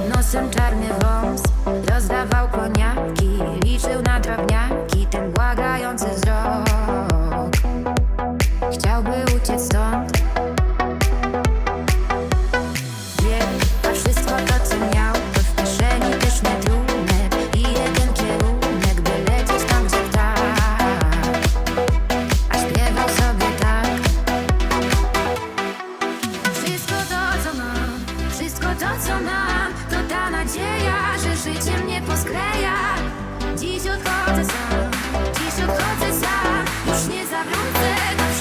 nosem czarny wąs. Rozdawał koniaki, liczył na drobniaki Ten błagający wzrok. Chciałby uciec stąd. Wie, a wszystko to co miał To w kieszeni pyszny trunek I jeden kierunek, by lecieć tam gdzie ptak A śpiewał sobie tak. Wszystko to, co mam, wszystko to, co mam nadzieja, że życie mnie poskleja. Dziś odchodzę sam, dziś odchodzę sam. Już nie zawrócę do